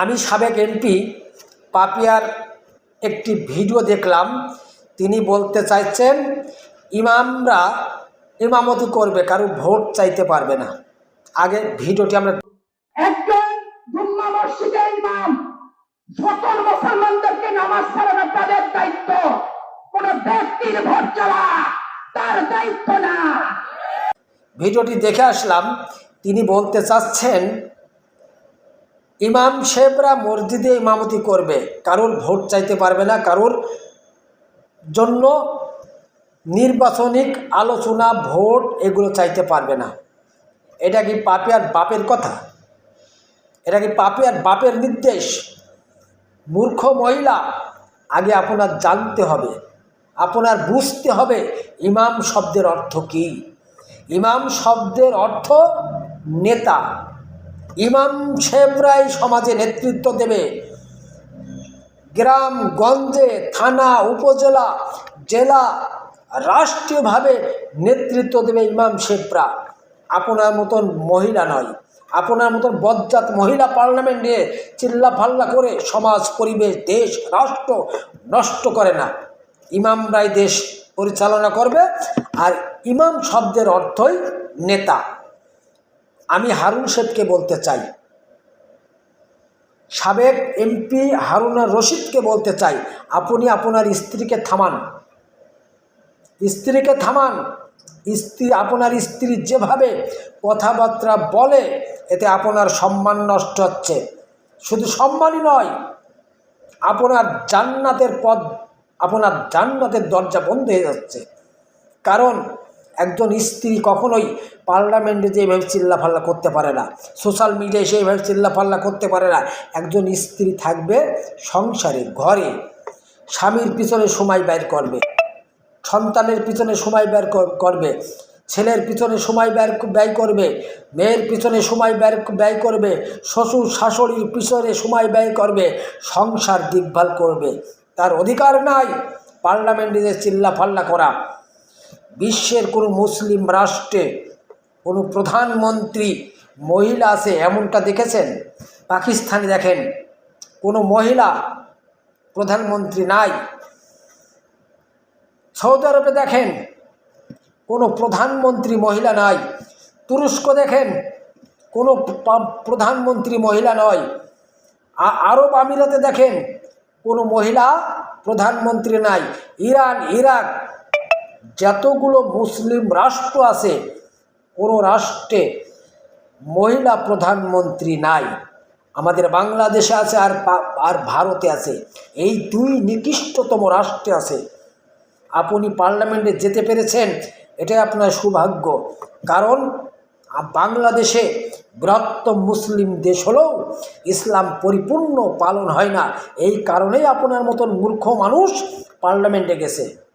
আমি সাবেক এমপি পাপিয়ার একটি ভিডিও দেখলাম। তিনি বলতে চাইছেন ইমামরা ইমামতি করবে কারও ভোট চাইতে পারবে না। আগে ভিডিওটি আমরা একজন জুম্মা মসজিদের ইমাম সকল মুসলমানদেরকে নামাজ পড়ানো তাদের দায়িত্ব। কোন ব্যক্তির ভোট চাওয়া তার দায়িত্ব না। ভিডিওটি দেখে আসলাম। তিনি বলতে চাচ্ছেন ইমাম সাহেবরা মসজিদে ইমামতি করবে। কারোর ভোট চাইতে পারবে না, কারোর জন্য নির্বাচনিক আলোচনা, ভোট এগুলো চাইতে পারবে না। এটা কি পাপিয়ার বাপের কথা? এটা কি পাপিয়ার বাপের নির্দেশ? মূর্খ মহিলা, আগে আপনার জানতে হবে, আপনার বুঝতে হবে ইমাম শব্দের অর্থ কী। ইমাম শব্দের অর্থ নেতা। ইমাম সাহেবরাই সমাজে নেতৃত্ব দেবে। গ্রাম, গঞ্জে, থানা, উপজেলা, জেলা রাষ্ট্রীয়ভাবে নেতৃত্ব দেবে ইমাম সাহেবরা। আপনার মতন মহিলা নয়। আপনার মতন বজ্জাত মহিলা পার্লামেন্ট চিল্লা ফাল্লা করে সমাজ, পরিবেশ, দেশ, রাষ্ট্র নষ্ট করে না। ইমামরাই দেশ পরিচালনা করবে আর ইমাম শব্দের অর্থই নেতা। আমি হারুন শেখকে বলতে চাই। সাবেক এমপি হারুনার রশিদকে বলতে চাই, আপনি আপনার স্ত্রীকে থামান। স্ত্রীকে থামান? স্ত্রী, আপনার স্ত্রী যেভাবে কথাবার্তা বলে, এতে আপনার সম্মান নষ্ট হচ্ছে। শুধু সম্মানই নয়, আপনার জান্নাতের পদ আপনার জান্নাতের দরজা বন্ধ হয়ে যাচ্ছে। কারণ একজন স্ত্রী কখনোই পার্লামেন্টে যে এভাবে চিল্লাফাল্লা করতে পারে না, সোশ্যাল মিডিয়ায় সেইভাবে চিল্লাফাল্লা করতে পারে না। একজন স্ত্রী থাকবে সংসারে, ঘরে। স্বামীর পিছনে সময় ব্যয় করবে, সন্তানের পিছনে সময় ব্যয় কর- করবে, ছেলের পিছনে সময় ব্যয় ব্যয় করবে, মেয়ের পিছনে সময় ব্যয় ব্যয় করবে, শ্বশুর শাশুড়ির পিছনে সময় ব্যয় করবে, সংসার দেখভাল করবে। তার অধিকার নাই পার্লামেন্টে যে চিল্লাফাল্লা করা। বিশ্বের কোনো মুসলিম রাষ্ট্রে কোনো প্রধানমন্ত্রী মহিলা আছে এমনটা দেখেছেন? পাকিস্তানে দেখেন, কোনো মহিলা প্রধানমন্ত্রী নাই। সৌদি আরবে দেখেন, কোনো প্রধানমন্ত্রী মহিলা নাই। তুরস্ক দেখেন, কোনো প্রধানমন্ত্রী মহিলা নয়। আরব আমিরাতে দেখেন, কোনো মহিলা প্রধানমন্ত্রী নাই। ইরান, ইরাক যতগুলো মুসলিম রাষ্ট্র আছে, কোনো রাষ্ট্রে মহিলা প্রধানমন্ত্রী নাই। আমাদের বাংলাদেশে আছে আর আর ভারতে আছে। এই দুই নিকৃষ্টতম রাষ্ট্রে আছে। আপনি পার্লামেন্টে যেতে পেরেছেন, এটাই আপনার সৌভাগ্য। কারণ, বাংলাদেশে বৃহত্তম মুসলিম দেশ হলেও ইসলাম পরিপূর্ণ পালন হয় না। এই কারণেই আপনার মতন মূর্খ মানুষ পার্লামেন্টে গেছে।